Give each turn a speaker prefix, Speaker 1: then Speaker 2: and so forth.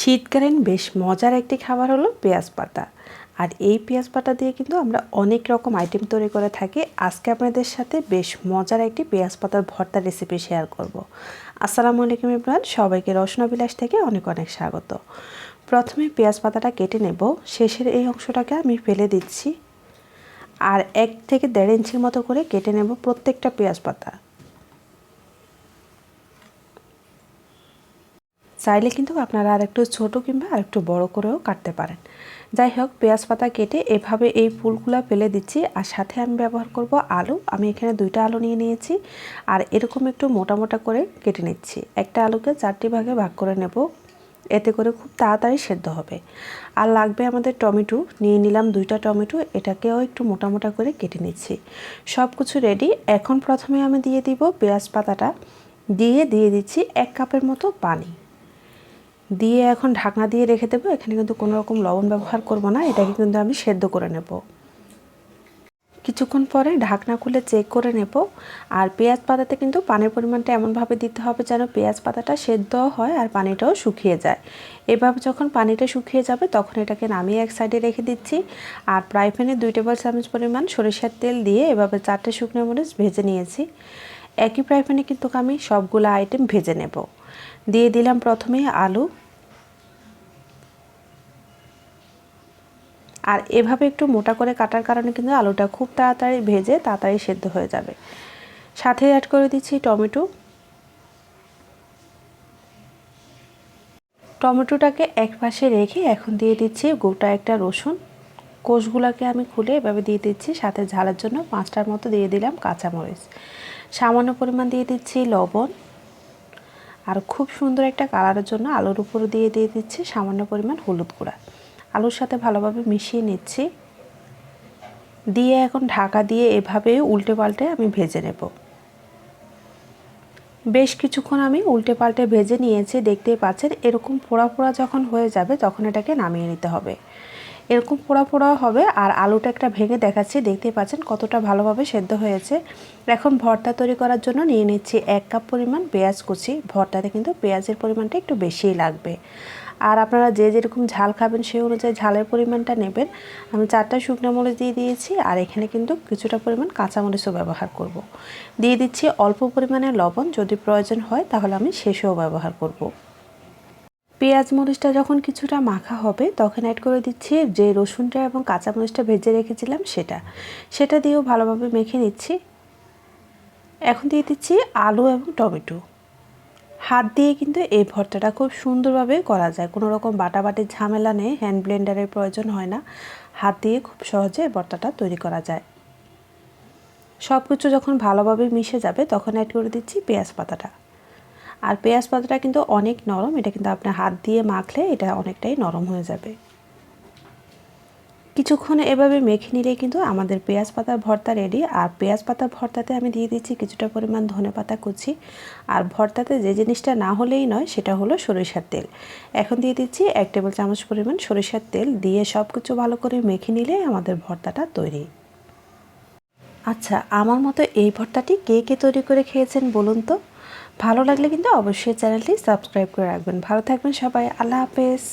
Speaker 1: শীতকালীন বেশ মজার একটি খাবার হলো পেঁয়াজ পাতা। আর এই পেঁয়াজ পাতা দিয়ে কিন্তু আমরা অনেক রকম আইটেম তৈরি করে থাকি। আজকে আপনাদের সাথে বেশ মজার একটি পেঁয়াজ পাতার ভর্তা রেসিপি শেয়ার করব। আসসালামু আলাইকুম ইমরান, সবাইকে রসনাবিলাস থেকে অনেক অনেক স্বাগত। প্রথমে পেঁয়াজ পাতাটা কেটে নেব। শেষের এই অংশটাকে আমি ফেলে দিচ্ছি। আর এক থেকে দেড় ইঞ্চির মতো করে কেটে নেব প্রত্যেকটা পেঁয়াজ পাতা। চাইলে কিন্তু আপনারা আর একটু ছোটো কিংবা আর একটু বড়ো করেও কাটতে পারেন। যাই হোক, পেঁয়াজ পাতা কেটে এভাবে এই ফুলগুলো ফেলে দিচ্ছি আর সাথে আমি ব্যবহার করব আলু। আমি এখানে দুইটা আলু নিয়ে নিয়েছি আর এরকম একটু মোটা মোটা করে কেটে নিচ্ছি। একটা আলুকে চারটি ভাগে ভাগ করে নেব। এতে করে খুব তাড়াতাড়ি সেদ্ধ হবে। আর লাগবে আমাদের টমেটো। নিয়ে নিলাম দুইটা টমেটো। এটাকেও একটু মোটা মোটা করে কেটে নিচ্ছি। সব কিছু রেডি এখন প্রথমে আমি দিয়ে দিব পেঁয়াজ পাতাটা। দিয়ে দিয়ে দিচ্ছি এক কাপের মতো পানি। দিয়ে এখন ঢাকনা দিয়ে রেখে দেবো। এখানে কিন্তু কোনো রকম লবণ ব্যবহার করব না। এটাকে কিন্তু আমি সেদ্ধ করে নেব। কিছুক্ষণ পরে ঢাকনা খুলে চেক করে নেব। আর পেঁয়াজ পাতাতে কিন্তু পানির পরিমাণটা এমনভাবে দিতে হবে যেন পেঁয়াজ পাতাটা সেদ্ধ হয় আর পানিটাও শুকিয়ে যায়। এভাবে যখন পানিটা শুকিয়ে যাবে, তখন এটাকে নামিয়ে এক সাইডে রেখে দিচ্ছি। আর প্রায় প্যানে দুই টেবিল চামচ পরিমাণ সরিষার তেল দিয়ে এভাবে চারটে শুকনো মরিচ ভেজে নিয়েছি। একই প্রায় প্যানে কিন্তু আমি সবগুলো আইটেম ভেজে নেব। দিয়ে দিলাম প্রথমে আলু। আর এভাবে একটু মোটা করে কাটার কারণে কিন্তু আলুটা খুব তাড়াতাড়ি ভেজে তাড়াতাড়ি সেদ্ধ হয়ে যাবে। সাথে অ্যাড করে দিচ্ছি টমেটো। টমেটোটাকে এক পাশে রেখে এখন দিয়ে দিচ্ছি গোটা একটা রসুন। কোষগুলোকে আমি খুলে এভাবে দিয়ে দিচ্ছি, সাথে ঝালের জন্য পাঁচটার মতো দিয়ে দিলাম কাঁচামরিচ। সামান্য পরিমাণ দিয়ে দিচ্ছি লবণ। আর খুব সুন্দর একটা কালারের জন্য আলুর উপর দিয়ে দিয়ে দিচ্ছি সামান্য পরিমাণ হলুদ গুঁড়া। আলুর সাথে ভালোভাবে মিশিয়ে নিচ্ছি। দিয়ে এখন ঢাকা দিয়ে এভাবে উল্টে পাল্টে আমি ভেজে নেব। বেশ কিছুক্ষণ আমি উল্টে পাল্টে ভেজে নিয়েছি, দেখতেই পাচ্ছেন এরকম পোড়া পোড়া যখন হয়ে যাবে তখন এটাকে নামিয়ে নিতে হবে। এরকম পোড়া পোড়া হবে আর আলুটা একটা ভেঙে দেখাচ্ছি, দেখতেই পাচ্ছেন কতটা ভালোভাবে সেদ্ধ হয়েছে। এখন ভর্তা তৈরি করার জন্য নিয়ে নিচ্ছি এক কাপ পরিমাণ পেঁয়াজ কুচি। ভর্তাতে কিন্তু পেঁয়াজের পরিমাণটা একটু বেশিই লাগবে। আর আপনারা যে যেরকম ঝাল খাবেন সেই অনুযায়ী ঝালের পরিমাণটা নেবেন আমি চারটা শুকনো মরিচ দিয়ে দিয়েছি আর এখানে কিন্তু কিছুটা পরিমাণ কাঁচামরিচও ব্যবহার করব। দিয়ে দিচ্ছি অল্প পরিমাণে লবণ, যদি প্রয়োজন হয় তাহলে আমি শেষেও ব্যবহার করব। পেঁয়াজ মরিচটা যখন কিছুটা মাখা হবে, তখন অ্যাড করে দিচ্ছি যে রসুনটা এবং কাঁচামরিচটা ভেজে রেখেছিলাম সেটা সেটা দিয়েও ভালোভাবে মেখে নিচ্ছি এখন দিয়ে দিচ্ছি আলু এবং টমেটো হাত দিয়ে কিন্তু এই ভর্তাটা খুব সুন্দরভাবে করা যায়। কোনো রকম বাটাবাটির ঝামেলা নেই হ্যান্ড ব্লেন্ডারের প্রয়োজন হয় না। হাত দিয়ে খুব সহজে ভর্তাটা তৈরি করা যায়। সব কিছু যখন ভালোভাবে মিশে যাবে, তখন অ্যাড করে দিচ্ছি পেঁয়াজ পাতাটা। আর পেঁয়াজ পাতাটা কিন্তু অনেক নরম, এটা কিন্তু আপনার হাত দিয়ে মাখলে এটা অনেকটাই নরম হয়ে যাবে। কিছুক্ষণ এভাবে মেখে নিলে কিন্তু আমাদের পেঁয়াজ পাতার ভর্তা রেডি আর পেঁয়াজ পাতা ভর্তাতে আমি দিয়ে দিচ্ছি কিছুটা পরিমাণ ধনে পাতা কুচি। আর ভর্তাতে যে জিনিসটা না হলেই নয়, সেটা হলো সরিষার তেল। এখন দিয়ে দিচ্ছি এক টেবিল চামচ পরিমাণ সরিষার তেল। দিয়ে সব কিছু ভালো করে মেখে নিলে আমাদের ভর্তাটা তৈরি। আচ্ছা আমার মতো এই ভর্তাটি কে কে তৈরি করে খেয়েছেন বলুন তো? ভালো লাগলে কিন্তু অবশ্যই চ্যানেলটি সাবস্ক্রাইব করে রাখবেন। ভালো থাকবেন সবাই। আল্লাহ হাফেজ।